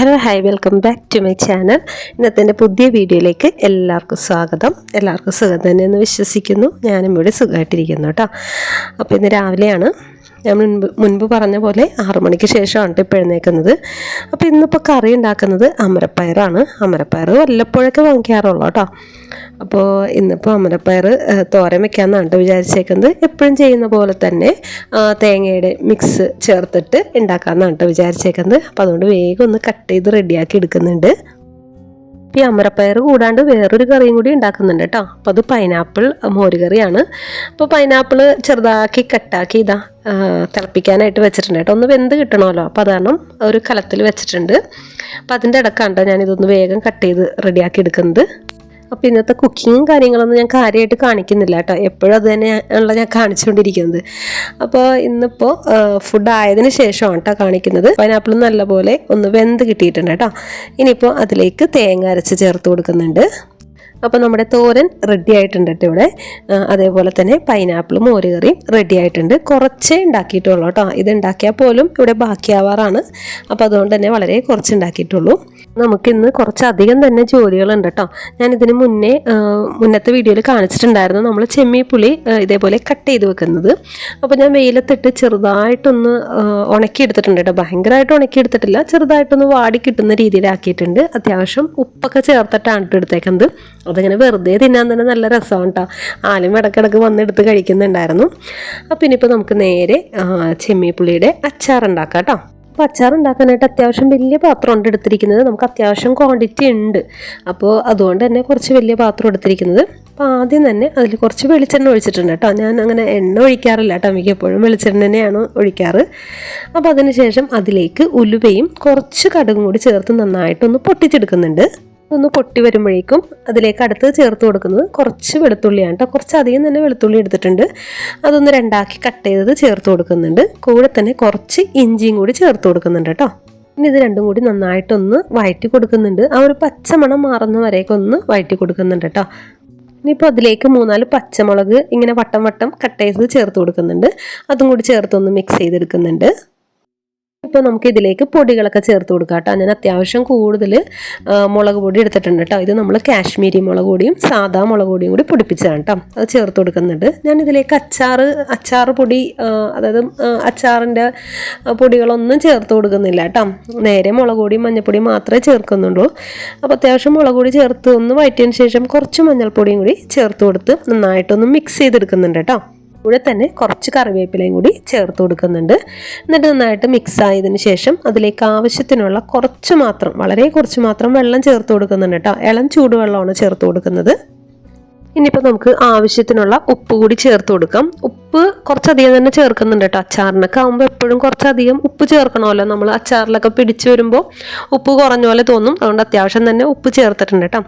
Hi welcome back to my channel ഇന്നത്തെ എന്റെ പുതിയ വീഡിയോയിലേക്ക് എല്ലാവർക്കും സ്വാഗതം. എല്ലാവർക്കും സുഖം തന്നെയെന്ന് വിശ്വസിക്കുന്നു. ഞാനും ഇവിടെ സുഖമായിട്ടിരിക്കുന്നു കേട്ടോ. അപ്പോൾ ഇന്ന് രാവിലെയാണ് ഞാൻ മുൻപ് മുൻപ് പറഞ്ഞ പോലെ ആറു മണിക്ക് ശേഷമാണ് ഇപ്പോൾ എഴുന്നേക്കുന്നത് അപ്പോൾ ഇന്നിപ്പോൾ കറി ഉണ്ടാക്കുന്നത് അമരപ്പയറാണ്. അമരപ്പയർ വല്ലപ്പോഴൊക്കെ വാങ്ങിക്കാറുള്ളൂ കേട്ടോ. അപ്പോൾ ഇന്നിപ്പോൾ അമരപ്പയർ തോരൻ വെക്കാമെന്നാണ് വിചാരിച്ചേക്കുന്നത്. എപ്പോഴും ചെയ്യുന്ന പോലെ തന്നെ തേങ്ങയുടെ മിക്സ് ചേർത്തിട്ട് ഉണ്ടാക്കാമെന്നാണ് വിചാരിച്ചേക്കുന്നത്. അപ്പോൾ അതുകൊണ്ട് വേഗം ഒന്ന് കട്ട് ചെയ്ത് റെഡിയാക്കി എടുക്കുന്നുണ്ട്. ഈ അമരപ്പയർ കൂടാണ്ട് വേറൊരു കറിയും കൂടി ഉണ്ടാക്കുന്നുണ്ട് കേട്ടോ. അപ്പോൾ അത് പൈനാപ്പിൾ മോരുകറിയാണ്. അപ്പോൾ പൈനാപ്പിൾ ചെറുതാക്കി കട്ടാക്കി ഇതാ തിളപ്പിക്കാനായിട്ട് വെച്ചിട്ടുണ്ട് കേട്ടോ. ഒന്ന് വെന്ത് കിട്ടണമല്ലോ. അപ്പോൾ അതാണ് ഒരു കലത്തിൽ വെച്ചിട്ടുണ്ട്. അപ്പോൾ അതിന്റെ ഇടക്കാണ് ഞാൻ ഞാനിതൊന്ന് വേഗം കട്ട് ചെയ്ത് റെഡിയാക്കി എടുക്കുന്നത്. അപ്പോൾ ഇന്നത്തെ കുക്കിങ്ങും കാര്യങ്ങളൊന്നും ഞാൻ കാര്യമായിട്ട് കാണിക്കുന്നില്ല കേട്ടോ. എപ്പോഴും അത് തന്നെ ഉള്ള ഞാൻ കാണിച്ചുകൊണ്ടിരിക്കുന്നത് അപ്പോൾ ഇന്നിപ്പോൾ ഫുഡ് ആയതിന് ശേഷമാണ് കേട്ടോ കാണിക്കുന്നത്. പൈനാപ്പിൾ നല്ലപോലെ ഒന്ന് വെന്ത് കിട്ടിയിട്ടുണ്ട് കേട്ടോ. ഇനിയിപ്പോൾ അതിലേക്ക് തേങ്ങ അരച്ച് ചേർത്ത് കൊടുക്കുന്നുണ്ട്. അപ്പോൾ നമ്മുടെ തോരൻ റെഡി ആയിട്ടുണ്ട് കേട്ടോ ഇവിടെ. അതേപോലെ തന്നെ പൈനാപ്പിളും മോരുകറിയും റെഡി ആയിട്ടുണ്ട്. കുറച്ചേ ഉണ്ടാക്കിയിട്ടുള്ളൂ കേട്ടോ. ഇത് ഉണ്ടാക്കിയാൽ പോലും ഇവിടെ ബാക്കിയാവാറാണ്. അപ്പോൾ അതുകൊണ്ട് തന്നെ വളരെ കുറച്ച് ഉണ്ടാക്കിയിട്ടുള്ളൂ. നമുക്കിന്ന് കുറച്ചധികം തന്നെ ജോലികളുണ്ട് കേട്ടോ. ഞാൻ ഇതിന് മുന്നേ മുന്നത്തെ വീഡിയോയിൽ കാണിച്ചിട്ടുണ്ടായിരുന്നു. നമ്മൾ ചെമ്മീപ്പുളി ഇതേപോലെ കട്ട് ചെയ്ത് വെക്കുന്നത്. അപ്പോൾ ഞാൻ വെയിലത്തിട്ട് ചെറുതായിട്ടൊന്ന് ഉണക്കിയെടുത്തിട്ടുണ്ട് കേട്ടോ. ഭയങ്കരമായിട്ട് ഉണക്കിയെടുത്തിട്ടില്ല. ചെറുതായിട്ടൊന്ന് വാടി കിട്ടുന്ന രീതിയിലാക്കിയിട്ടുണ്ട്. അത്യാവശ്യം ഉപ്പൊക്കെ ചേർത്തിട്ടാണ് എടുത്തേക്കുന്നത്. അതങ്ങനെ വെറുതെ തിന്നാൻ തന്നെ നല്ല രസമാണ് കേട്ടോ. ആലും ഇടക്കിടക്ക് വന്നെടുത്ത് കഴിക്കുന്നുണ്ടായിരുന്നു. അപ്പം ഇനിയിപ്പോൾ നമുക്ക് നേരെ ചെമ്മീപ്പുളിയുടെ അച്ചാർ ഉണ്ടാക്കാം കേട്ടോ. അപ്പോൾ അച്ചാർ ഉണ്ടാക്കാനായിട്ട് അത്യാവശ്യം വലിയ പാത്രം ഉണ്ട് എടുത്തിരിക്കുന്നത്. നമുക്ക് അത്യാവശ്യം ക്വാണ്ടിറ്റി ഉണ്ട്. അപ്പോൾ അതുകൊണ്ട് തന്നെ കുറച്ച് വലിയ പാത്രം എടുത്തിരിക്കുന്നത്. അപ്പോൾ ആദ്യം തന്നെ അതിൽ കുറച്ച് വെളിച്ചെണ്ണ ഒഴിച്ചിട്ടുണ്ട് കേട്ടോ. ഞാൻ അങ്ങനെ എണ്ണ ഒഴിക്കാറില്ല കേട്ടോ മിക്കപ്പോഴും. വെളിച്ചെണ്ണ തന്നെയാണ് ഒഴിക്കാറ്. അപ്പോൾ അതിനുശേഷം അതിലേക്ക് ഉലുവയും കുറച്ച് കടുകും കൂടി ചേർത്ത് നന്നായിട്ടൊന്ന് പൊട്ടിച്ചെടുക്കുന്നുണ്ട്. ഒന്ന് പൊട്ടി വരുമ്പോഴേക്കും അതിലേക്ക് അടുത്ത് ചേർത്ത് കൊടുക്കുന്നത് കുറച്ച് വെളുത്തുള്ളിയാണ് കേട്ടോ. കുറച്ച് അധികം തന്നെ വെളുത്തുള്ളി എടുത്തിട്ടുണ്ട്. അതൊന്ന് രണ്ടാക്കി കട്ട് ചെയ്തത് ചേർത്ത് കൊടുക്കുന്നുണ്ട്. കൂടെ തന്നെ കുറച്ച് ഇഞ്ചിയും കൂടി ചേർത്ത് കൊടുക്കുന്നുണ്ട് കേട്ടോ. ഇനി ഇത് രണ്ടും കൂടി നന്നായിട്ടൊന്ന് വഴറ്റി കൊടുക്കുന്നുണ്ട്. ആ ഒരു പച്ചമണം മാറുന്ന വരെയൊക്കെ ഒന്ന് വഴറ്റി കൊടുക്കുന്നുണ്ട് കേട്ടോ. ഇനിയിപ്പോൾ അതിലേക്ക് മൂന്നാൽ പച്ചമുളക് ഇങ്ങനെ വട്ടം വട്ടം കട്ട് ചെയ്ത് ചേർത്ത് കൊടുക്കുന്നുണ്ട്. അതും കൂടി ചേർത്തൊന്ന് മിക്സ് ചെയ്തെടുക്കുന്നുണ്ട്. ഇപ്പോൾ നമുക്ക് ഇതിലേക്ക് പൊടികളൊക്കെ ചേർത്ത് കൊടുക്കാം കേട്ടോ. ഞാൻ അത്യാവശ്യം കൂടുതൽ മുളക് പൊടി എടുത്തിട്ടുണ്ട് കേട്ടോ. ഇത് നമ്മൾ കാശ്മീരി മുളക് പൊടിയും സാധാ മുളക് പൊടിയും കൂടി പൊടിപ്പിച്ചതാണ് കേട്ടോ. അത് ചേർത്ത് കൊടുക്കുന്നുണ്ട്. ഞാൻ ഇതിലേക്ക് അച്ചാർ അച്ചാർ പൊടി അതായത് അച്ചാറിന്റെ പൊടികളൊന്നും ചേർത്ത് കൊടുക്കുന്നില്ല കേട്ടോ. നേരെ മുളക് പൊടിയും മഞ്ഞൾപ്പൊടിയും മാത്രമേ ചേർക്കുന്നുള്ളൂ. അപ്പോൾ അത്യാവശ്യം മുളക് പൊടി ചേർത്ത് ഒന്ന് വഴറ്റിയതിന് ശേഷം കുറച്ച് മഞ്ഞൾപ്പൊടിയും കൂടി ചേർത്ത് കൊടുത്ത് നന്നായിട്ടൊന്ന് മിക്സ് ചെയ്തെടുക്കുന്നുണ്ട് കേട്ടോ. കൂടെ തന്നെ കുറച്ച് കറിവേപ്പിലയും കൂടി ചേർത്ത് കൊടുക്കുന്നുണ്ട്. എന്നിട്ട് നന്നായിട്ട് മിക്സ് ആയതിനു ശേഷം അതിലേക്ക് ആവശ്യത്തിനുള്ള കുറച്ച് മാത്രം വളരെ കുറച്ച് മാത്രം വെള്ളം ചേർത്ത് കൊടുക്കുന്നുണ്ട് കേട്ടോ. ഇളം ചൂടുവെള്ളമാണ് ചേർത്ത് കൊടുക്കുന്നത്. ഇനിയിപ്പോൾ നമുക്ക് ആവശ്യത്തിനുള്ള ഉപ്പ് കൂടി ചേർത്ത് കൊടുക്കാം. ഉപ്പ് കുറച്ചധികം തന്നെ ചേർക്കുന്നുണ്ട് കേട്ടോ അച്ചാറിനൊക്കെ. ആകുമ്പോൾ എപ്പോഴും കുറച്ചധികം ഉപ്പ് ചേർക്കണമല്ലോ. നമ്മൾ അച്ചാറിലൊക്കെ പിടിച്ചു വരുമ്പോൾ ഉപ്പ് കുറഞ്ഞ പോലെ തോന്നും. അതുകൊണ്ട് അത്യാവശ്യം തന്നെ ഉപ്പ് ചേർത്തിട്ടുണ്ട് കേട്ടോ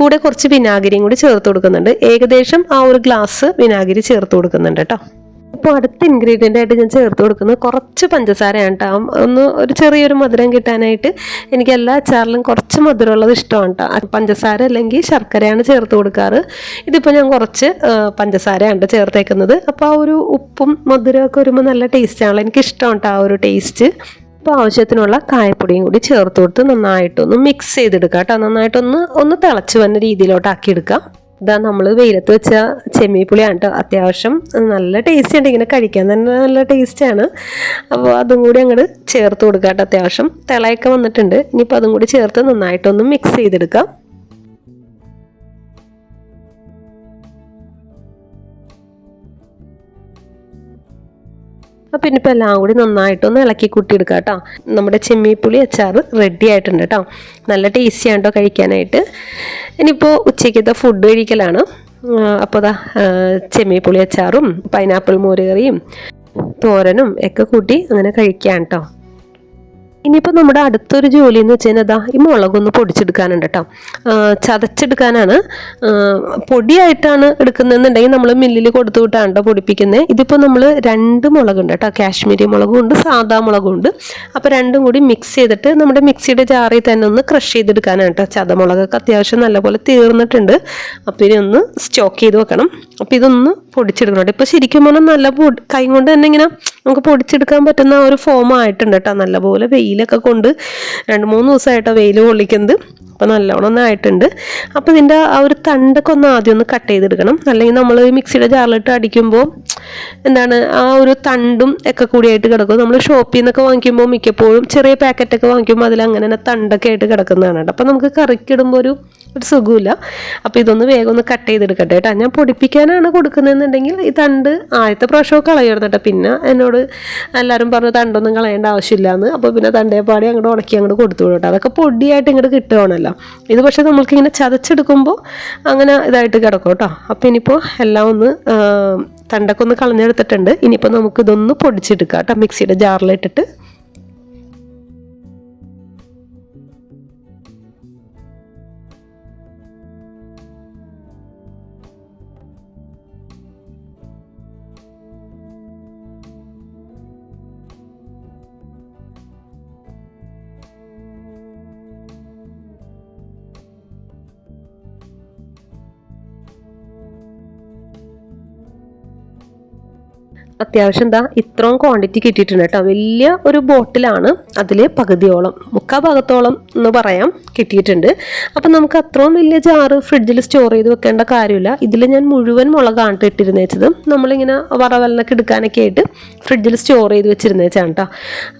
കൂടെ കുറച്ച് വിനാഗിരിയും കൂടി ചേർത്ത് കൊടുക്കുന്നുണ്ട്. ഏകദേശം ആ ഒരു ഗ്ലാസ് വിനാഗിരി ചേർത്ത് കൊടുക്കുന്നുണ്ട് കേട്ടോ ഇപ്പോൾ അടുത്ത ഇൻഗ്രീഡിയന്റ് ആയിട്ട് ഞാൻ ചേർത്ത് കൊടുക്കുന്നത് കുറച്ച് പഞ്ചസാരയാണ് കേട്ടോ. ഒന്ന് ഒരു ചെറിയൊരു മധുരം കിട്ടാനായിട്ട് എനിക്ക് എല്ലാ അച്ചാറിലും കുറച്ച് മധുരമുള്ളത് ഇഷ്ടമാണ് കേട്ടോ. പഞ്ചസാര അല്ലെങ്കിൽ ശർക്കരയാണ് ചേർത്ത് കൊടുക്കാറ്. ഇതിപ്പോൾ ഞാൻ കുറച്ച് പഞ്ചസാരയാണ് ചേർത്തേക്കുന്നത്. അപ്പോൾ ആ ഒരു ഉപ്പും മധുരമൊക്കെ വരുമ്പോൾ നല്ല ടേസ്റ്റാണല്ലോ എനിക്ക് ഇഷ്ടമാണ് കേട്ടോ ആ ഒരു ടേസ്റ്റ് അപ്പോൾ ആവശ്യത്തിനുള്ള കായപ്പൊടിയും കൂടി ചേർത്ത് കൊടുത്ത് നന്നായിട്ടൊന്ന് മിക്സ് ചെയ്തെടുക്കാം കേട്ടോ. നന്നായിട്ടൊന്ന് ഒന്ന് തിളച്ച് വന്ന രീതിയിലോട്ട് ആക്കിയെടുക്കാം ഇതാ നമ്മൾ വെയിലത്ത് വെച്ച ചെമ്മീപ്പുളിയാണ് കേട്ടോ അത്യാവശ്യം. നല്ല ടേസ്റ്റ് ഉണ്ട്. ഇങ്ങനെ കഴിക്കാൻ തന്നെ നല്ല ടേസ്റ്റാണ് അപ്പോൾ അതും കൂടി അങ്ങോട്ട് ചേർത്ത് കൊടുക്കാം കേട്ടോ അത്യാവശ്യം. തിളയൊക്കെ വന്നിട്ടുണ്ട്. ഇനിയിപ്പോൾ അതും കൂടി ചേർത്ത് നന്നായിട്ടൊന്ന് മിക്സ് ചെയ്തെടുക്കാം. അപ്പം ഇനിയിപ്പോൾ എല്ലാം കൂടി നന്നായിട്ടൊന്ന് ഇളക്കി കൂട്ടിയെടുക്കുക കേട്ടോ. നമ്മുടെ ചെമ്മീപ്പുളി അച്ചാർ റെഡി ആയിട്ടുണ്ട് കേട്ടോ. നല്ല ടേസ്റ്റിയാണ് കേട്ടോ കഴിക്കാനായിട്ട്. ഇനിയിപ്പോൾ ഉച്ചയ്ക്കത്തെ ഫുഡ് കഴിക്കലാണ്. അപ്പോൾ അതാ ചെമ്മീപ്പുളി അച്ചാറും പൈനാപ്പിൾ മോരുകറിയും തോരനും ഒക്കെ കൂട്ടി അങ്ങനെ കഴിക്കാം കേട്ടോ. ഇനിയിപ്പോൾ നമ്മുടെ അടുത്തൊരു ജോലി എന്ന് വെച്ച് കഴിഞ്ഞാൽ ഈ മുളകൊന്ന് പൊടിച്ചെടുക്കാനുണ്ട് കേട്ടോ ചതച്ചെടുക്കാനാണ്. പൊടിയായിട്ടാണ് എടുക്കുന്നതെന്നുണ്ടെങ്കിൽ നമ്മൾ മില്ലിൽ കൊടുത്തു വിട്ടാണ് പൊടിപ്പിക്കുന്നത് ഇതിപ്പോൾ നമ്മൾ രണ്ട് മുളകുണ്ട് കേട്ടോ കാശ്മീരി മുളകും ഉണ്ട് സാധാ മുളകും ഉണ്ട് അപ്പോൾ രണ്ടും കൂടി മിക്സ് ചെയ്തിട്ട് നമ്മുടെ മിക്സിയുടെ ജാറിൽ തന്നെ ഒന്ന് ക്രഷ് ചെയ്തെടുക്കാനാണ് കേട്ടോ ചതമുളകൊക്കെ അത്യാവശ്യം നല്ലപോലെ തീർന്നിട്ടുണ്ട്. അപ്പോൾ ഇനി ഒന്ന് സ്റ്റോക്ക് ചെയ്ത് വെക്കണം. അപ്പോൾ ഇതൊന്ന് പൊടിച്ചെടുക്കണം ഇപ്പോൾ ശരിക്കും പറഞ്ഞാൽ നല്ല പൊടി കൈ കൊണ്ട് തന്നെ ഇങ്ങനെ നമുക്ക് പൊടിച്ചെടുക്കാൻ പറ്റുന്ന ഒരു ഫോം ആയിട്ടുണ്ട് കേട്ടോ നല്ലപോലെ വെയിൽ വെയിലൊക്കെ കൊണ്ട് രണ്ട് മൂന്ന് ദിവസമായിട്ടോ വെയിൽ കൊള്ളിക്കുന്നത്. അപ്പോൾ നല്ലോണം ഒന്ന് ആയിട്ടുണ്ട്. അപ്പോൾ ഇതിന്റെ ആ ഒരു തണ്ടൊക്കെ ഒന്ന് ആദ്യം ഒന്ന് കട്ട് ചെയ്തെടുക്കണം. അല്ലെങ്കിൽ നമ്മൾ മിക്സിയുടെ ജാറിലിട്ട് അടിക്കുമ്പോൾ എന്താണ് ആ ഒരു തണ്ടും ഒക്കെ കൂടിയായിട്ട് കിടക്കും. നമ്മൾ ഷോപ്പിൽ നിന്നൊക്കെ വാങ്ങിക്കുമ്പോൾ മിക്കപ്പോഴും ചെറിയ പാക്കറ്റൊക്കെ വാങ്ങിക്കുമ്പോൾ അതിൽ അങ്ങനെ തന്നെ തണ്ടൊക്കെ ആയിട്ട് കിടക്കുന്നതാണ് കേട്ടോ. അപ്പോൾ നമുക്ക് കറിക്കിടുമ്പോൾ ഒരു ഒരു സുഖമില്ല അപ്പോൾ ഇതൊന്ന് വേഗം ഒന്ന് കട്ട് ചെയ്തെടുക്കട്ടെ കേട്ടോ. ഞാൻ പൊടിപ്പിക്കാനാണ് കൊടുക്കുന്നതെന്നുണ്ടെങ്കിൽ ഈ തണ്ട് ആദ്യത്തെ പ്രാവശ്യമൊക്കെ കളയരുത് കേട്ടോ. പിന്നെ എന്നോട് എല്ലാവരും പറഞ്ഞു തണ്ടൊന്നും കളയേണ്ട ആവശ്യമില്ല എന്ന് അപ്പോൾ പിന്നെ തണ്ടേ പാടി അങ്ങോട്ട് ഉണക്കി അങ്ങോട്ട് കൊടുത്തു കേട്ടോ. അതൊക്കെ പൊടിയായിട്ട് ഇങ്ങോട്ട് കിട്ടുകയാണല്ലോ ഇത് പക്ഷേ നമ്മൾക്ക് ഇങ്ങനെ ചതച്ചെടുക്കുമ്പോൾ അങ്ങനെ ഇതായിട്ട് കിടക്കും കേട്ടോ. അപ്പോൾ ഇനിയിപ്പോൾ എല്ലാം ഒന്ന് തണ്ടൊക്കെ ഒന്ന് കളഞ്ഞെടുത്തിട്ടുണ്ട്. ഇനിയിപ്പോൾ നമുക്ക് ഇതൊന്ന് പൊടിച്ചെടുക്കാം കേട്ടോ. മിക്സിയുടെ ജാറിലിട്ടിട്ട്. അത്യാവശ്യം എന്താ ഇത്രയും ക്വാണ്ടിറ്റി കിട്ടിയിട്ടുണ്ട് കേട്ടോ. വലിയ ഒരു ബോട്ടിലാണ് അതിൽ പകുതിയോളം മുക്കാ ഭാഗത്തോളം എന്ന് പറയാം കിട്ടിയിട്ടുണ്ട്. അപ്പം നമുക്ക് അത്രയും വലിയ ജാറ് ഫ്രിഡ്ജിൽ സ്റ്റോർ ചെയ്ത് വെക്കേണ്ട കാര്യമില്ല. ഇതിൽ ഞാൻ മുഴുവൻ മുളകാണ് ട്ടോ ഇട്ടിരുന്നേച്ചത്. നമ്മളിങ്ങനെ വറവലിനൊക്കെ എടുക്കാനൊക്കെ ആയിട്ട് ഫ്രിഡ്ജിൽ സ്റ്റോർ ചെയ്ത് വെച്ചിരുന്നേച്ചാണ് കേട്ടോ.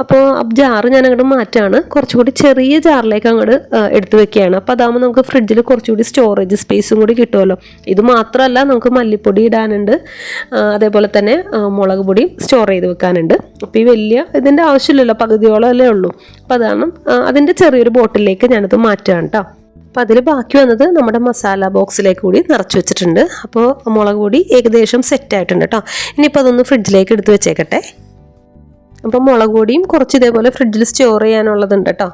അപ്പോൾ ജാറ് ഞാൻ അങ്ങോട്ട് മാറ്റാണ്. കുറച്ചുകൂടി ചെറിയ ജാറിലേക്ക് അങ്ങോട്ട് എടുത്ത് വെക്കുകയാണ്. അപ്പോൾ അതാകുമ്പോൾ നമുക്ക് ഫ്രിഡ്ജിൽ കുറച്ചുകൂടി സ്റ്റോറേജ് സ്പേസും കൂടി കിട്ടുമല്ലോ. ഇത് മാത്രമല്ല നമുക്ക് മല്ലിപ്പൊടി ഇടാനുണ്ട്. അതേപോലെ തന്നെ മുളക് പൊടിയും സ്റ്റോർ ചെയ്ത് വെക്കാനുണ്ട്. അപ്പോൾ ഈ വലിയ ഇതിന്റെ ആവശ്യമില്ലല്ലോ പകുതിയോളം അല്ലേ ഉള്ളൂ. അപ്പോൾ അതാണ് അതിന്റെ ചെറിയൊരു ബോട്ടിലേക്ക് ഞാനത് മാറ്റുകയാണ് കേട്ടോ അപ്പോൾ അതിൽ ബാക്കി വന്നത് നമ്മുടെ മസാല ബോക്സിലേക്ക് കൂടി നിറച്ച് വെച്ചിട്ടുണ്ട്. അപ്പോൾ മുളക് പൊടി ഏകദേശം സെറ്റ് ആയിട്ടുണ്ട് കേട്ടോ ഇനിയിപ്പോൾ അതൊന്ന് ഫ്രിഡ്ജിലേക്ക് എടുത്ത് വെച്ചേക്കട്ടെ. അപ്പം മുളക് പൊടിയും കുറച്ച് ഇതേപോലെ ഫ്രിഡ്ജിൽ സ്റ്റോർ ചെയ്യാനുള്ളതുണ്ട് കേട്ടോ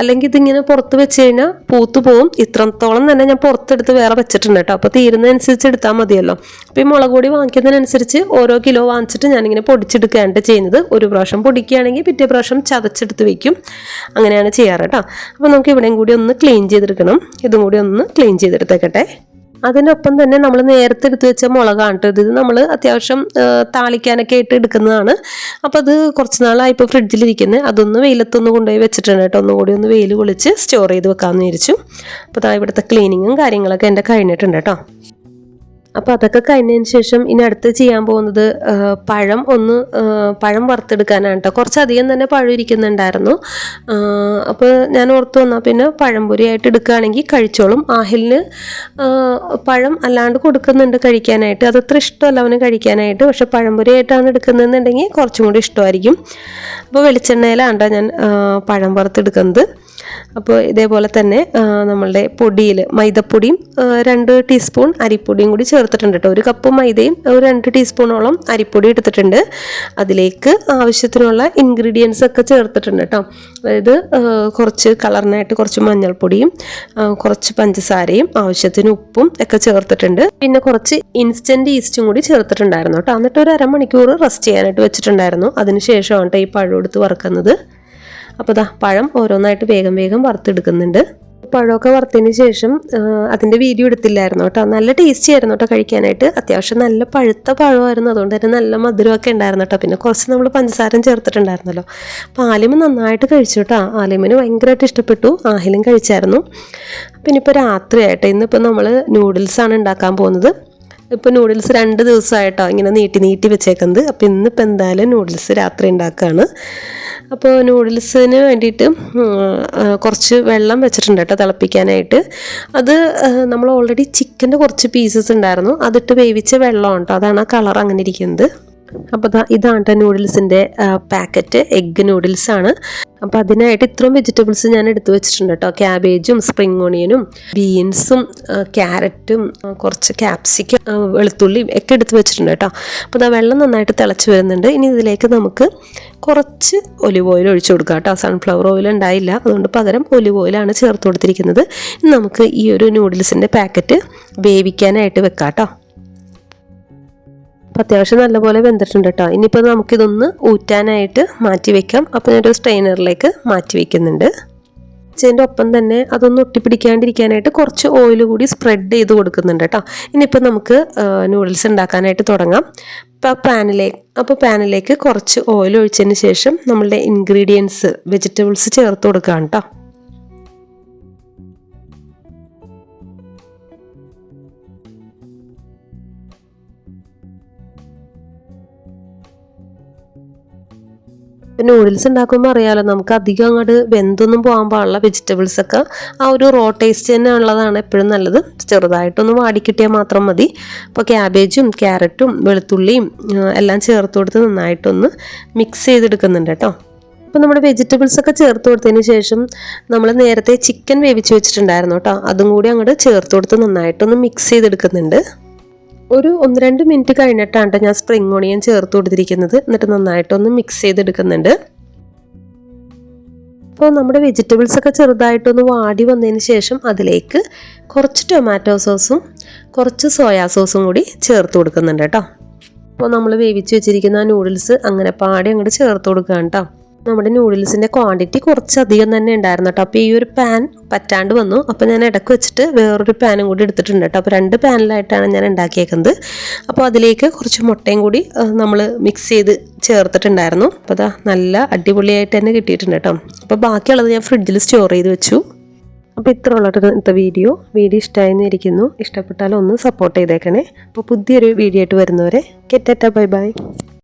അല്ലെങ്കിൽ ഇതിങ്ങനെ പുറത്ത് വെച്ച് കഴിഞ്ഞാൽ പൂത്ത് പോവും. ഇത്രത്തോളം തന്നെ ഞാൻ പുറത്തെടുത്ത് വേറെ വെച്ചിട്ടുണ്ട് കേട്ടോ അപ്പോൾ തീരുന്നതനുസരിച്ച് എടുത്താൽ മതിയല്ലോ. അപ്പോൾ ഈ മുളക് പൊടി വാങ്ങിക്കുന്നതിനനുസരിച്ച് ഓരോ കിലോ വാങ്ങിച്ചിട്ട് ഞാനിങ്ങനെ പൊടിച്ചെടുക്കുകയാണ് ചെയ്യുന്നത്. ഒരു പ്രാവശ്യം പൊടിക്കുകയാണെങ്കിൽ പിറ്റേ പ്രാവശ്യം ചതച്ചെടുത്ത് വെക്കും. അങ്ങനെയാണ് ചെയ്യാറ് കേട്ടോ അപ്പോൾ നമുക്ക് ഇവിടെയും കൂടി ഒന്ന് ക്ലീൻ ചെയ്തെടുക്കണം. ഇതും കൂടി ഒന്ന് ക്ലീൻ ചെയ്തെടുത്തേക്കട്ടെ. അതിനൊപ്പം തന്നെ നമ്മൾ നേരത്തെ എടുത്ത് വെച്ച മുളകാണ് ട്ടോ ഇത്. നമ്മൾ അത്യാവശ്യം താളിക്കാനൊക്കെ ആയിട്ട് എടുക്കുന്നതാണ്. അപ്പോൾ അത് കുറച്ച് നാളായി ഇപ്പോൾ ഫ്രിഡ്ജിലിരിക്കുന്നത് അതൊന്ന് വെയിലത്തൊന്ന് കൊണ്ടുപോയി വെച്ചിട്ടുണ്ട് കേട്ടോ. ഒന്നുകൂടി ഒന്ന് വെയിൽ കുളിച്ച് സ്റ്റോർ ചെയ്ത് വെക്കാമെന്ന് വിചാരിച്ചു. അപ്പോൾ ദാ ഇവിടുത്തെ ക്ലീനിങ്ങും കാര്യങ്ങളൊക്കെ എന്റെ കഴിഞ്ഞിട്ടുണ്ട് കേട്ടോ. അപ്പോൾ അതൊക്കെ കഴിഞ്ഞതിന് ശേഷം ഇനി അടുത്ത് ചെയ്യാൻ പോകുന്നത് പഴം ഒന്ന് പഴം വറുത്തെടുക്കാനാണ് കേട്ടോ കുറച്ചധികം തന്നെ പഴം ഇരിക്കുന്നുണ്ടായിരുന്നു. അപ്പൊ അപ്പോൾ ഞാൻ ഓർത്തു വന്നാൽ പിന്നെ പഴംപൊരി ആയിട്ട് എടുക്കുകയാണെങ്കിൽ കഴിച്ചോളും. ആഹിലിന് പഴം അല്ലാണ്ട് കൊടുക്കുന്നുണ്ട് കഴിക്കാനായിട്ട്. അതത്ര ഇഷ്ടമല്ല അവന് കഴിക്കാനായിട്ട്. പക്ഷെ പഴംപൊരി ആയിട്ടാണ് എടുക്കുന്നതെന്നുണ്ടെങ്കിൽ കുറച്ചും കൂടി ഇഷ്ടമായിരിക്കും. അപ്പോൾ വെളിച്ചെണ്ണയിലാണ് ഞാൻ പഴം വറുത്തെടുക്കുന്നത്. അപ്പോൾ ഇതേപോലെ തന്നെ നമ്മളുടെ പൊടിയിൽ മൈദപ്പൊടിയും രണ്ട് ടീസ്പൂൺ അരിപ്പൊടിയും കൂടി ചേർത്തിട്ടുണ്ട് കേട്ടോ. ഒരു കപ്പ് മൈദയും ഒരു രണ്ട് ടീസ്പൂണോളം അരിപ്പൊടി എടുത്തിട്ടുണ്ട്. അതിലേക്ക് ആവശ്യത്തിനുള്ള ഇൻഗ്രീഡിയൻസ് ഒക്കെ ചേർത്തിട്ടുണ്ട് കേട്ടോ. അതായത് കുറച്ച് കളറിനായിട്ട് കുറച്ച് മഞ്ഞൾപ്പൊടിയും കുറച്ച് പഞ്ചസാരയും ആവശ്യത്തിന് ഉപ്പും ഒക്കെ ചേർത്തിട്ടുണ്ട്. പിന്നെ കുറച്ച് ഇൻസ്റ്റന്റ് ഈസ്റ്റും കൂടി ചേർത്തിട്ടുണ്ടായിരുന്നു കേട്ടോ. എന്നിട്ട് ഒരു അരമണിക്കൂർ റെസ്റ്റ് ചെയ്യാനായിട്ട് വെച്ചിട്ടുണ്ടായിരുന്നു. അതിനുശേഷമാണ് കേട്ടോ ഈ പഴം എടുത്ത് വറുക്കുന്നത്. അപ്പോൾ ദാ പഴം ഓരോന്നായിട്ട് വേഗം വേഗം വറുത്തെടുക്കുന്നുണ്ട്. പഴമൊക്കെ വറുത്തതിന് ശേഷം അതിന്റെ വീഡിയോ എടുത്തില്ലായിരുന്നു കേട്ടോ. നല്ല ടേസ്റ്റി ആയിരുന്നു കേട്ടോ കഴിക്കാനായിട്ട്. അത്യാവശ്യം നല്ല പഴുത്ത പഴമായിരുന്നു. അതുകൊണ്ട് തന്നെ നല്ല മധുരമൊക്കെ ഉണ്ടായിരുന്നു കേട്ടോ. പിന്നെ കുറച്ച് നമ്മൾ പഞ്ചസാരം ചേർത്തിട്ടുണ്ടായിരുന്നല്ലോ. അപ്പോൾ ആലിമ നന്നായിട്ട് കഴിച്ചു കേട്ടോ. ആലിമിന് ഭയങ്കരമായിട്ട് ഇഷ്ടപ്പെട്ടു. ആഹിലും കഴിച്ചായിരുന്നു. പിന്നെ ഇപ്പോൾ രാത്രിയായിട്ട് ഇന്നിപ്പോൾ നമ്മൾ നൂഡിൽസാണ് ഉണ്ടാക്കാൻ പോകുന്നത്. ഇപ്പോൾ നൂഡിൽസ് രണ്ട് ദിവസമായിട്ടോ ഇങ്ങനെ നീട്ടി നീട്ടി വെച്ചേക്കുന്നത്. അപ്പോൾ ഇന്നിപ്പോൾ എന്തായാലും നൂഡിൽസ് രാത്രി ഉണ്ടാക്കുകയാണ് അപ്പോൾ നൂഡിൽസിന് വേണ്ടിയിട്ട് കുറച്ച് വെള്ളം വെച്ചിട്ടുണ്ട് കേട്ടോ തിളപ്പിക്കാനായിട്ട്. അത് നമ്മൾ ഓൾറെഡി ചിക്കന്റെ കുറച്ച് പീസസ് ഉണ്ടായിരുന്നു. അതിട്ട് വേവിച്ച വെള്ളമാണ് അതാണ് ആ കളർ അങ്ങനെ ഇരിക്കുന്നത്. അപ്പോൾ ഇതാണ് ട്ടോ നൂഡിൽസിന്റെ പാക്കറ്റ് എഗ്ഗ് നൂഡിൽസ് ആണ് അപ്പോൾ അതിനായിട്ട് ഇത്രയും വെജിറ്റബിൾസ് ഞാൻ എടുത്തു വെച്ചിട്ടുണ്ട് കേട്ടോ ക്യാബേജും സ്പ്രിംഗ് ഓണിയനും ബീൻസും ക്യാരറ്റും കുറച്ച് ക്യാപ്സിക്കം വെളുത്തുള്ളിയും ഒക്കെ എടുത്തു വെച്ചിട്ടുണ്ട് കേട്ടോ അപ്പോൾ ദാ വെള്ളം നന്നായിട്ട് തിളച്ച് വരുന്നുണ്ട്. ഇനി ഇതിലേക്ക് നമുക്ക് കുറച്ച് ഒലിവ് ഓയിൽ ഒഴിച്ചു കൊടുക്കാം കേട്ടോ സൺഫ്ലവർ ഓയിൽ ഉണ്ടായില്ല. അതുകൊണ്ട് പകരം ഒലിവ് ഓയിലാണ് ചേർത്ത് കൊടുത്തിരിക്കുന്നത്. നമുക്ക് ഈ ഒരു നൂഡിൽസിന്റെ പാക്കറ്റ് വേവിക്കാനായിട്ട് വെക്കാം കേട്ടോ അപ്പോൾ അത്യാവശ്യം നല്ലപോലെ വെന്തിട്ടുണ്ട് കേട്ടോ ഇനിയിപ്പോൾ നമുക്കിതൊന്ന് ഊറ്റാനായിട്ട് മാറ്റി വെക്കാം. അപ്പോൾ ഞാനൊരു സ്ട്രെയിനറിലേക്ക് മാറ്റി വെക്കുന്നുണ്ട്. വെച്ചതിന്റെ ഒപ്പം തന്നെ അതൊന്ന് ഒട്ടിപ്പിടിക്കാണ്ടിരിക്കാനായിട്ട് കുറച്ച് ഓയിൽ കൂടി സ്പ്രെഡ് ചെയ്ത് കൊടുക്കുന്നുണ്ട് കേട്ടോ ഇനിയിപ്പോൾ നമുക്ക് നൂഡിൽസ് ഉണ്ടാക്കാനായിട്ട് തുടങ്ങാം. ഇപ്പോൾ പാനിലേക്ക് അപ്പോൾ പാനിലേക്ക് കുറച്ച് ഓയിൽ ഒഴിച്ചതിന് ശേഷം നമ്മളുടെ ഇൻഗ്രീഡിയൻസ് വെജിറ്റബിൾസ് ചേർത്ത് കൊടുക്കുകയാണ് കേട്ടോ പിന്നെ നൂഡിൽസ് ഉണ്ടാക്കുമ്പോൾ അറിയാമല്ലോ നമുക്ക് അധികം അങ്ങോട്ട് വെന്തൊന്നും പോകാൻ പാടില്ല. വെജിറ്റബിൾസ് ഒക്കെ ആ ഒരു റോ ടേസ്റ്റ് തന്നെ ഉള്ളതാണ് എപ്പോഴും നല്ലത്. ചെറുതായിട്ടൊന്ന് വാടിക്കിട്ടിയാൽ മാത്രം മതി. അപ്പോൾ ക്യാബേജും ക്യാരറ്റും വെളുത്തുള്ളിയും എല്ലാം ചേർത്ത് കൊടുത്ത് നന്നായിട്ടൊന്ന് മിക്സ് ചെയ്തെടുക്കുന്നുണ്ട് കേട്ടോ. അപ്പോൾ നമ്മുടെ വെജിറ്റബിൾസ് ഒക്കെ ചേർത്ത് കൊടുത്തതിന് ശേഷം നമ്മൾ നേരത്തെ ചിക്കൻ വേവിച്ച് വെച്ചിട്ടുണ്ടായിരുന്നു കേട്ടോ. അതും കൂടി അങ്ങോട്ട് ചേർത്ത് കൊടുത്ത് നന്നായിട്ടൊന്ന് മിക്സ് ചെയ്തെടുക്കുന്നുണ്ട്. ഒരു ഒന്ന് രണ്ട് മിനിറ്റ് കഴിഞ്ഞിട്ടാണ് ട്ടോ ഞാൻ സ്പ്രിംഗ് ഓണിയൻ ചേർത്ത് കൊടുത്തിരിക്കുന്നത്. എന്നിട്ട് നന്നായിട്ടൊന്ന് മിക്സ് ചെയ്തെടുക്കുന്നുണ്ട്. അപ്പോൾ നമ്മുടെ വെജിറ്റബിൾസ് ഒക്കെ ചെറുതായിട്ടൊന്ന് വാടി വന്നതിന് ശേഷം അതിലേക്ക് കുറച്ച് ടൊമാറ്റോ സോസും കുറച്ച് സോയാ സോസും കൂടി ചേർത്ത് കൊടുക്കുന്നുണ്ട് കേട്ടോ. അപ്പോൾ നമ്മൾ വേവിച്ച് വെച്ചിരിക്കുന്ന ആ നൂഡിൽസ് അങ്ങനെ പാടി അങ്ങോട്ട് ചേർത്ത് കൊടുക്കുകയാണ് കേട്ടോ. നമ്മുടെ നൂഡിൽസിന്റെ ക്വാണ്ടിറ്റി കുറച്ചധികം തന്നെ ഉണ്ടായിരുന്നു കേട്ടോ അപ്പോൾ ഈ ഒരു പാൻ പറ്റാണ്ട് വന്നു. അപ്പോൾ ഞാൻ ഇടയ്ക്ക് വെച്ചിട്ട് വേറൊരു പാനും കൂടി എടുത്തിട്ടുണ്ട് കേട്ടോ അപ്പോൾ രണ്ട് പാനിലായിട്ടാണ് ഞാൻ ഉണ്ടാക്കിയേക്കുന്നത്. അപ്പോൾ അതിലേക്ക് കുറച്ച് മുട്ടയും കൂടി നമ്മൾ മിക്സ് ചെയ്ത് ചേർത്തിട്ടുണ്ടായിരുന്നു. അപ്പോൾ അതാ നല്ല അടിപൊളിയായിട്ട് തന്നെ കിട്ടിയിട്ടുണ്ട് കേട്ടോ അപ്പോൾ ബാക്കിയുള്ളത് ഞാൻ ഫ്രിഡ്ജിൽ സ്റ്റോർ ചെയ്ത് വെച്ചു. അപ്പോൾ ഇത്ര ഉള്ളത് ഇന്നത്തെ വീഡിയോ വീഡിയോ ഇഷ്ടമായെന്ന് ഇരിക്കുന്നു ഇഷ്ടപ്പെട്ടാൽ ഒന്ന് സപ്പോർട്ട് ചെയ്തേക്കണേ. അപ്പോൾ പുതിയൊരു വീഡിയോ ആയിട്ട് വരുന്നവരെ കെറ്ററ്റ ബൈ ബൈ.